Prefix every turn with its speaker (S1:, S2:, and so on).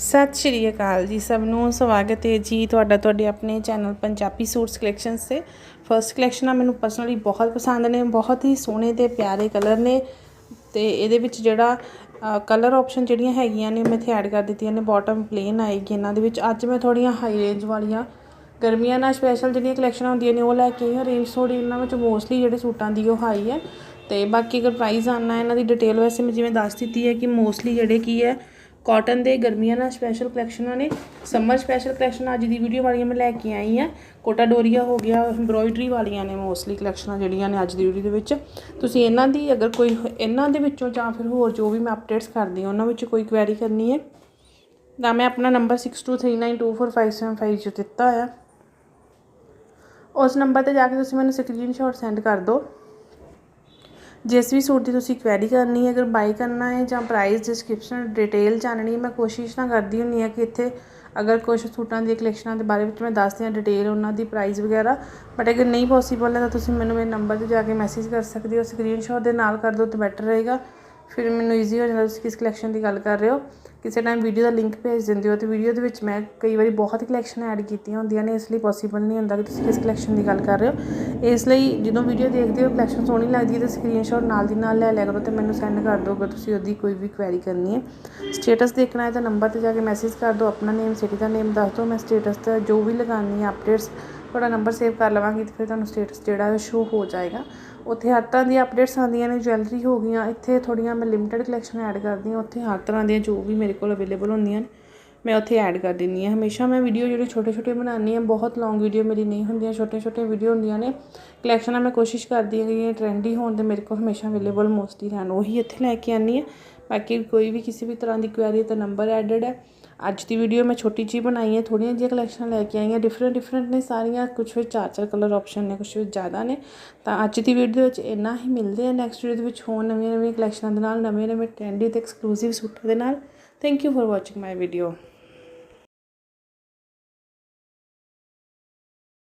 S1: ਸਤਿ ਸ਼੍ਰੀ ਅਕਾਲ ਜੀ ਸਭ ਨੂੰ, ਸਵਾਗਤ ਹੈ ਜੀ ਤੁਹਾਡਾ, ਤੁਹਾਡੇ ਆਪਣੇ ਚੈਨਲ ਪੰਜਾਬੀ ਸੂਟਸ ਕਲੈਕਸ਼ਨਸ ਤੇ। ਫਰਸਟ ਕਲੈਕਸ਼ਨ ਆ, ਮੈਨੂੰ ਪਰਸਨਲੀ ਬਹੁਤ ਪਸੰਦ ਨੇ, ਬਹੁਤ ਹੀ ਸੋਹਣੇ ਤੇ ਪਿਆਰੇ ਕਲਰ ਨੇ। ਤੇ ਇਹਦੇ ਵਿੱਚ ਜਿਹੜਾ ਕਲਰ ਆਪਸ਼ਨ ਜਿਹੜੀਆਂ ਹੈਗੀਆਂ ਨੇ, ਮੈਂ ਇੱਥੇ ਐਡ ਕਰ ਦਿੱਤੀਆਂ ਨੇ ਬਾਟਮ ਪਲੇਨ ਆਏਗੀ ਇਹਨਾਂ ਦੇ ਵਿੱਚ। ਅੱਜ ਮੈਂ ਥੋੜੀਆਂ ਹਾਈ ਰੇਂਜ ਵਾਲੀਆਂ ਗਰਮੀਆਂ ਨਾਲ ਸਪੈਸ਼ਲ ਜਿਹੜੀਆਂ ਕਲੈਕਸ਼ਨਾਂ ਹੁੰਦੀਆਂ ਨੇ, ਉਹ ਲੈ ਕੇ ਆਈ ਰੇਂਜ ਥੋੜੀ ਇਹਨਾਂ ਵਿੱਚ ਮੋਸਟਲੀ ਜਿਹੜੇ ਸੂਟਾਂ ਦੀ ਉਹ ਹਾਈ ਹੈ। ਤੇ ਬਾਕੀ ਅਗਰ ਪ੍ਰਾਈਸ ਆਨਾ ਇਹਨਾਂ ਦੀ ਡਿਟੇਲ ਵੈਸੇ ਮੈਂ ਜਿਵੇਂ ਦੱਸ ਦਿੱਤੀ ਹੈ ਕਿ ਮੋਸਟਲੀ ਜਿਹੜੇ ਕੀ ਹੈ ਕਾਟਨ ਦੇ ਗਰਮੀਆਂ ਨਾਲ ਸਪੈਸ਼ਲ ਕਲੈਕਸ਼ਨਾਂ ਨੇ। ਸਮਰ ਸਪੈਸ਼ਲ ਕਲੈਕਸ਼ਨ ਅੱਜ ਦੀ ਵੀਡੀਓ ਵਾਲੀਆਂ ਮੈਂ ਲੈ ਕੇ ਆਈ ਹਾਂ ਕੋਟਾ ਡੋਰੀਆ ਹੋ ਗਿਆ ਐਮਬ੍ਰੋਇਡਰੀ ਵਾਲੀਆਂ ਨੇ ਮੋਸਟਲੀ ਕਲੈਕਸ਼ਨਾਂ ਜਿਹੜੀਆਂ ਨੇ ਅੱਜ ਦੀ ਵੀਡੀਓ ਦੇ ਵਿੱਚ। ਤੁਸੀਂ ਇਹਨਾਂ ਦੀ ਅਗਰ ਕੋਈ ਇਹਨਾਂ ਦੇ ਵਿੱਚੋਂ ਜਾਂ ਫਿਰ ਹੋਰ ਜੋ ਵੀ ਮੈਂ ਅਪਡੇਟਸ ਕਰਦੀ ਹਾਂ ਉਹਨਾਂ ਵਿੱਚ ਕੋਈ ਕੁਐਰੀ ਕਰਨੀ ਹੈ, ਤਾਂ ਮੈਂ ਆਪਣਾ ਨੰਬਰ 6239245755 'ਚ ਦਿੱਤਾ ਹੋਇਆ ਉਸ ਨੰਬਰ ਤੇ ਜਾ ਕੇ ਤੁਸੀਂ ਮੈਨੂੰ ਸਕਰੀਨਸ਼ਾਟ ਸੈਂਡ ਕਰ ਦਿਓ। ਜਿਸ ਵੀ ਸੂਟ ਦੀ ਤੁਸੀਂ ਕੁਐਰੀ ਕਰਨੀ ਹੈ, ਅਗਰ ਬਾਈ ਕਰਨਾ ਹੈ ਜਾਂ ਪ੍ਰਾਈਸ ਡਿਸਕ੍ਰਿਪਸ਼ਨ ਡਿਟੇਲ ਜਾਣਨੀ ਹੈ, ਮੈਂ ਕੋਸ਼ਿਸ਼ ਨਾ ਕਰਦੀ ਹੁੰਨੀ ਆ ਕਿ ਇੱਥੇ ਅਗਰ ਕੁਝ ਸੂਟਾਂ ਦੀ ਕਲੈਕਸ਼ਨਾਂ ਦੇ ਬਾਰੇ ਵਿੱਚ ਮੈਂ ਦੱਸਦੀ ਹਾਂ ਡਿਟੇਲ ਉਹਨਾਂ ਦੀ ਪ੍ਰਾਈਸ ਵਗੈਰਾ ਬਟ ਅਗਰ ਨਹੀਂ ਪੋਸੀਬਲ ਹੈ ਤਾਂ ਤੁਸੀਂ ਮੈਨੂੰ ਮੇਰੇ ਨੰਬਰ ਤੇ ਜਾ ਕੇ ਮੈਸੇਜ ਕਰ ਸਕਦੇ ਹੋ ਸਕਰੀਨਸ਼ਾਟ ਦੇ ਨਾਲ ਕਰ ਦਿਓ ਤਾਂ ਬੈਟਰ ਰਹੇਗਾ। ਫਿਰ ਮੈਨੂੰ ਈਜ਼ੀ ਹੋ ਜਾਂਦਾ, ਤੁਸੀਂ ਕਿਸ ਕਲੈਕਸ਼ਨ ਦੀ ਗੱਲ ਕਰ ਰਹੇ ਹੋ? ਕਿਸੇ ਟਾਈਮ ਵੀਡੀਓ ਦਾ ਲਿੰਕ ਭੇਜ ਦਿੰਦੇ ਹੋ ਅਤੇ ਵੀਡੀਓ ਦੇ ਵਿੱਚ ਮੈਂ ਕਈ ਵਾਰੀ ਬਹੁਤ ਕਲੈਕਸ਼ਨ ਐਡ ਕੀਤੀਆਂ ਹੁੰਦੀਆਂ ਨੇ, ਇਸ ਲਈ ਪੋਸੀਬਲ ਨਹੀਂ ਹੁੰਦਾ ਕਿ ਤੁਸੀਂ ਕਿਸ ਕਲੈਕਸ਼ਨ ਦੀ ਗੱਲ ਕਰ ਰਹੇ ਹੋ। ਇਸ ਲਈ ਜਦੋਂ ਵੀਡੀਓ ਦੇਖਦੇ ਹੋ ਕਲੈਕਸ਼ਨ ਸੋਹਣੀ ਲੱਗਦੀ ਹੈ, ਤਾਂ ਸਕਰੀਨਸ਼ਾਟ ਨਾਲ ਦੀ ਨਾਲ ਲੈ ਲਿਆ ਕਰੋ ਤੇ ਮੈਨੂੰ ਸੈਂਡ ਕਰ ਦਿਓ, ਅਗਰ ਤੁਸੀਂ ਉਹਦੀ ਕੋਈ ਵੀ ਕੁਐਰੀ ਕਰਨੀ ਹੈ। ਸਟੇਟਸ ਦੇਖਣਾ ਹੈ ਤਾਂ ਨੰਬਰ ਤੇ ਜਾ ਕੇ ਮੈਸੇਜ ਕਰ ਦਿਓ, ਆਪਣਾ ਨੇਮ ਸਿਟੀ ਦਾ ਨੇਮ ਦੱਸ ਦਿਓ, ਮੈਂ ਸਟੇਟਸ ਤੇ ਜੋ ਵੀ ਲਗਾਉਣੀ ਹੈ ਅਪਡੇਟਸ ਤੁਹਾਡਾ ਨੰਬਰ ਸੇਵ ਕਰ ਲਵਾਂਗੀ ਤੇ ਫਿਰ ਤੁਹਾਨੂੰ ਸਟੇਟਸ ਜਿਹੜਾ ਹੈ ਸ਼ੋ ਹੋ ਜਾਏਗਾ। ਉੱਥੇ ਹਰ ਤਰ੍ਹਾਂ ਦੀਆਂ ਅਪਡੇਟਸ ਆਉਂਦੀਆਂ ਨੇ ਜਵੈਲਰੀ ਹੋ ਗਈਆਂ, ਇੱਥੇ ਥੋੜੀਆਂ ਮੈਂ ਲਿਮਟਿਡ ਕਲੈਕਸ਼ਨ ਐਡ ਕਰਦੀ ਹਾਂ, ਉੱਥੇ ਹਰ ਤਰ੍ਹਾਂ ਦੀਆਂ ਜੋ ਵੀ ਮੇਰੇ ਕੋਲ ਅਵੇਲੇਬਲ ਹੁੰਦੀਆਂ ਨੇ, ਮੈਂ ਉੱਥੇ ਐਡ ਕਰ ਦਿੰਦੀ ਹਾਂ। ਹਮੇਸ਼ਾ ਮੈਂ ਵੀਡੀਓ ਜਿਹੜੇ ਛੋਟੇ ਛੋਟੇ ਬਣਾਉਂਦੀ ਹਾਂ, ਬਹੁਤ ਲੌਂਗ ਵੀਡੀਓ ਮੇਰੀ ਨਹੀਂ ਹੁੰਦੀਆਂ ਛੋਟੇ ਛੋਟੇ ਵੀਡੀਓ ਹੁੰਦੀਆਂ ਨੇ ਕਲੈਕਸ਼ਨਾਂ ਮੈਂ ਕੋਸ਼ਿਸ਼ ਕਰਦੀ ਹਾਂ ਕਿ ਇਹ ਟ੍ਰੈਂਡੀ ਹੋਣ ਤੇ ਮੇਰੇ ਕੋਲ ਹਮੇਸ਼ਾ ਅਵੇਲੇਬਲ ਮੋਸਟਲੀ ਰਹਿਣ, ਉਹੀ ਇੱਥੇ ਲੈ ਕੇ ਆਉਂਦੀ ਹਾਂ। ਬਾਕੀ ਕੋਈ ਵੀ ਕਿਸੇ ਵੀ ਤਰ੍ਹਾਂ ਦੀ ਕੁਐਰੀ ਤਾਂ ਨੰਬਰ ਐਡਡ ਹੈ। ਅੱਜ ਦੀ ਵੀਡੀਓ ਮੈਂ ਛੋਟੀ ਜਿਹੀ ਬਣਾਈ ਹੈ ਥੋੜੀਆਂ ਜਿਹੀਆਂ ਕਲੈਕਸ਼ਨ ਲੈ ਕੇ ਆਈ ਹਾਂ। ਡਿਫਰੈਂਟ ਡਿਫਰੈਂਟ ਨੇ ਸਾਰੀਆਂ ਕੁਝ ਵਿੱਚ ਚਾਰ ਚਾਰ ਕਲਰ ਆਪਸ਼ਨ ਨੇ ਕੁਝ ਵਿੱਚ ਜ਼ਿਆਦਾ ਨੇ। ਤਾਂ ਅੱਜ ਦੀ ਵੀਡੀਓ ਵਿੱਚ ਇੰਨਾ ਹੀ, ਮਿਲਦੇ ਆ ਨੈਕਸਟ ਵੀਡੀਓ ਦੇ ਵਿੱਚ ਹੋਰ ਨਵੀਆਂ ਨਵੀਆਂ ਕਲੈਕਸ਼ਨਾਂ ਦੇ ਨਾਲ ਨਵੇਂ ਨਵੇਂ ਟ੍ਰੈਂਡੀ ਤੇ ਐਕਸਕਲੂਸਿਵ ਸੂਟਾਂ ਦੇ ਨਾਲ। Thank you for watching my video